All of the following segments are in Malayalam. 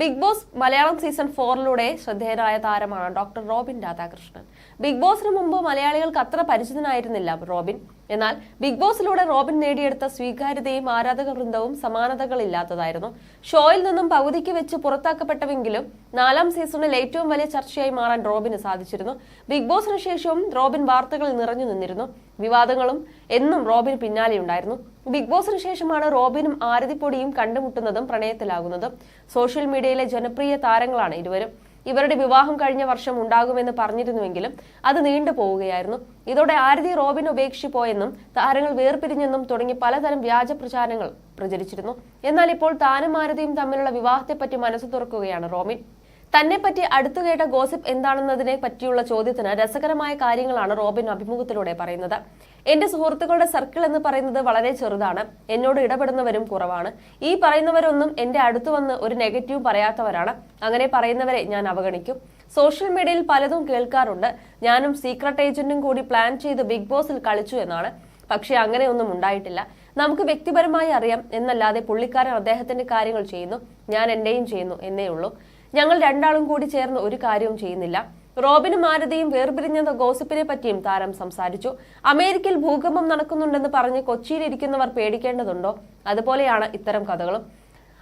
ബിഗ് ബോസ് മലയാളം സീസൺ ഫോറിലൂടെ ശ്രദ്ധേയനായ താരമാണ് ഡോക്ടർ റോബിൻ രാധാകൃഷ്ണൻ. ബിഗ് ബോസിന് മുമ്പ് മലയാളികൾക്ക് അത്ര പരിചിതനായിരുന്നില്ല റോബിൻ. എന്നാൽ ബിഗ് ബോസിലൂടെ റോബിൻ നേടിയെടുത്ത സ്വീകാര്യതയും ആരാധക വൃന്ദവും സമാനതകളില്ലാത്തതായിരുന്നു. ഷോയിൽ നിന്നും പകുതിക്ക് വെച്ച് പുറത്താക്കപ്പെട്ടവെങ്കിലും നാലാം സീസണിൽ ഏറ്റവും വലിയ ചർച്ചയായി മാറാൻ റോബിന് സാധിച്ചിരുന്നു. ബിഗ് ബോസിന് ശേഷവും റോബിൻ വാർത്തകളിൽ നിറഞ്ഞു നിന്നിരുന്നു. വിവാദങ്ങളും എന്നും റോബിന് പിന്നാലെയുണ്ടായിരുന്നു ബിഗ് ബോസിന് ശേഷമാണ് റോബിനും ആരതിപ്പൊടിയും കണ്ടുമുട്ടുന്നതും പ്രണയത്തിലാകുന്നതും. സോഷ്യൽ മീഡിയയിലെ ജനപ്രിയ താരങ്ങളാണ് ഇരുവരും. ഇവരുടെ വിവാഹം കഴിഞ്ഞ വർഷം ഉണ്ടാകുമെന്ന് പറഞ്ഞിരുന്നുവെങ്കിലും അത് നീണ്ടു പോവുകയായിരുന്നു. ഇതോടെ ആരതി റോബിൻ ഉപേക്ഷിച്ചു പോയെന്നും താരങ്ങൾ വേർപിരിഞ്ഞെന്നും തുടങ്ങി പലതരം വ്യാജ പ്രചാരണങ്ങൾ പ്രചരിച്ചിരുന്നു. എന്നാൽ ഇപ്പോൾ താനും ആരതിയും തമ്മിലുള്ള വിവാഹത്തെപ്പറ്റി മനസ്സ് തുറക്കുകയാണ് റോബിൻ. തന്നെ പറ്റി അടുത്തു കേട്ട ഗോസിപ്പ് എന്താണെന്നതിനെ പറ്റിയുള്ള ചോദ്യത്തിന് രസകരമായ കാര്യങ്ങളാണ് റോബിൻ അഭിമുഖത്തിലൂടെ പറയുന്നത്. എന്റെ സുഹൃത്തുക്കളുടെ സർക്കിൾ എന്ന് പറയുന്നത് വളരെ ചെറുതാണ്. എന്നോട് ഇടപെടുന്നവരും കുറവാണ്. ഈ പറയുന്നവരൊന്നും എന്റെ അടുത്ത് വന്ന് ഒരു നെഗറ്റീവ് പറയാത്തവരാണ്. അങ്ങനെ പറയുന്നവരെ ഞാൻ അവഗണിക്കും. സോഷ്യൽ മീഡിയയിൽ പലതും കേൾക്കാറുണ്ട്. ഞാനും സീക്രട്ട് ഏജന്റും കൂടി പ്ലാൻ ചെയ്ത് ബിഗ് ബോസിൽ കളിച്ചു എന്നാണ്. പക്ഷേ അങ്ങനെയൊന്നും ഉണ്ടായിട്ടില്ല. നമുക്ക് വ്യക്തിപരമായി അറിയാം. എന്നല്ലാതെ പുള്ളിക്കാരൻ അദ്ദേഹത്തിന്റെ കാര്യങ്ങൾ ചെയ്യുന്നു. ഞാൻ എന്റെയും ചെയ്യുന്നു എന്നേ ഉള്ളൂ. ഞങ്ങൾ രണ്ടാളും കൂടി ചേർന്ന് ഒരു കാര്യവും ചെയ്യുന്നില്ല. റോബിനും മാരുതിയും വേർപിരിഞ്ഞ ഗോസിപ്പിനെ പറ്റിയും താരം സംസാരിച്ചു. അമേരിക്കയിൽ ഭൂകമ്പം നടക്കുന്നുണ്ടെന്ന് പറഞ്ഞ് കൊച്ചിയിൽ ഇരിക്കുന്നവർ പേടിക്കേണ്ടതുണ്ടോ? അതുപോലെയാണ് ഇത്തരം കഥകളും.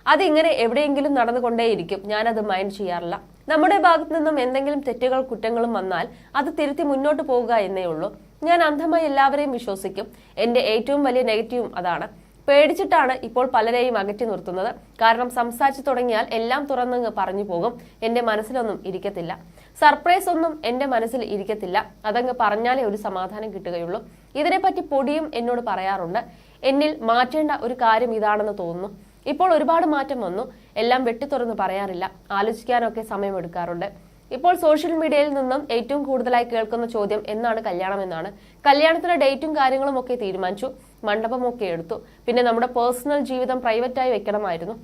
അതിങ്ങനെ എവിടെയെങ്കിലും നടന്നുകൊണ്ടേയിരിക്കും. ഞാനത് മൈൻഡ് ചെയ്യാറില്ല. നമ്മുടെ ഭാഗത്തു നിന്നും എന്തെങ്കിലും തെറ്റുകൾ കുറ്റങ്ങളും വന്നാൽ അത് തിരുത്തി മുന്നോട്ട് പോവുക എന്നേ ഉള്ളൂ. ഞാൻ അന്ധമായി എല്ലാവരെയും വിശ്വസിക്കും. എന്റെ ഏറ്റവും വലിയ നെഗറ്റീവും അതാണ്. പേടിച്ചിട്ടാണ് ഇപ്പോൾ പലരെയും അകറ്റി നിർത്തുന്നത്. കാരണം സംസാരിച്ചു തുടങ്ങിയാൽ എല്ലാം തുറന്നങ്ങ് പറഞ്ഞു പോകും. എന്റെ മനസ്സിലൊന്നും ഇരിക്കത്തില്ല. സർപ്രൈസ് ഒന്നും എന്റെ മനസ്സിൽ ഇരിക്കത്തില്ല. അതങ്ങ് പറഞ്ഞാലേ ഒരു സമാധാനം കിട്ടുകയുള്ളൂ. ഇതിനെപ്പറ്റി പൊടിയും എന്നോട് പറയാറുണ്ട്. എന്നിൽ മാറ്റേണ്ട ഒരു കാര്യം ഇതാണെന്ന് തോന്നുന്നു. ഇപ്പോൾ ഒരുപാട് മാറ്റം വന്നു. എല്ലാം വെട്ടിത്തുറന്ന് പറയാറില്ല. ആലോചിക്കാനൊക്കെ സമയമെടുക്കാറുണ്ട് ഇപ്പോൾ സോഷ്യൽ മീഡിയയിൽ നിന്നും ഏറ്റവും കൂടുതലായി കേൾക്കുന്ന ചോദ്യം എന്നാണ് കല്യാണം എന്നാണ് കല്യാണത്തിന്റെ ഡേറ്റും കാര്യങ്ങളും ഒക്കെ തീരുമാനിച്ചു. മണ്ഡപമൊക്കെ എടുത്തു. പിന്നെ നമ്മുടെ പേഴ്സണൽ ജീവിതം പ്രൈവറ്റായി വെക്കണമായിരുന്നു.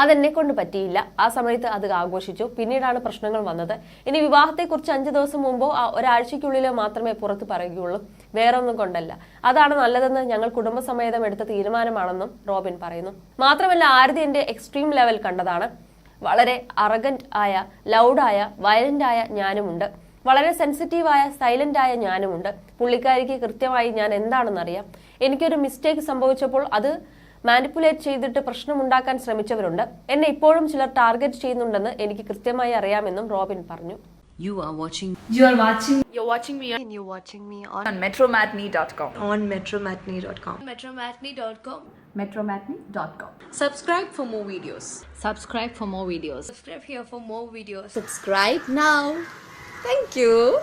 അതെന്നെ കൊണ്ട് പറ്റിയില്ല. ആ സമയത്ത് അത് ആഘോഷിച്ചു. പിന്നീടാണ് പ്രശ്നങ്ങൾ വന്നത്. ഇനി വിവാഹത്തെക്കുറിച്ച് അഞ്ചു ദിവസം മുമ്പോ ഒരാഴ്ചയ്ക്കുള്ളിലോ മാത്രമേ പുറത്ത് പറയുകയുള്ളൂ. വേറൊന്നും കൊണ്ടല്ല. അതാണ് നല്ലതെന്ന് ഞങ്ങൾ കുടുംബസമേതം എടുത്ത തീരുമാനമാണെന്നും റോബിൻ പറയുന്നു. മാത്രമല്ല ആരതി എന്റെ എക്സ്ട്രീം ലെവൽ കണ്ടതാണ്. വളരെ അറഗന്റ് ആയ ലൗഡായ വയലന്റ് ആയ ഞാനുമുണ്ട്. വളരെ സെൻസിറ്റീവായ സൈലന്റ് ആയ ഞാനുമുണ്ട് പുള്ളിക്കാരിക്ക് കൃത്യമായി ഞാൻ എന്താണെന്നറിയാം എനിക്കൊരു മിസ്റ്റേക്ക് സംഭവിച്ചപ്പോൾ അത് മാനിപ്പുലേറ്റ് ചെയ്തിട്ട് പ്രശ്നമുണ്ടാക്കാൻ ശ്രമിച്ചവരുണ്ട് എന്നെ ഇപ്പോഴും ചിലർ ടാർഗറ്റ് ചെയ്യുന്നുണ്ടെന്ന് എനിക്ക് കൃത്യമായി അറിയാമെന്നും റോബിൻ പറഞ്ഞു You are watching You are watching You're watching me and you're watching me on, on metromatney.com. on metromatney.com. metromatney.com. Metromatney.com. Subscribe for more videos. Subscribe for more videos. Subscribe here for more videos. Subscribe now. Thank you.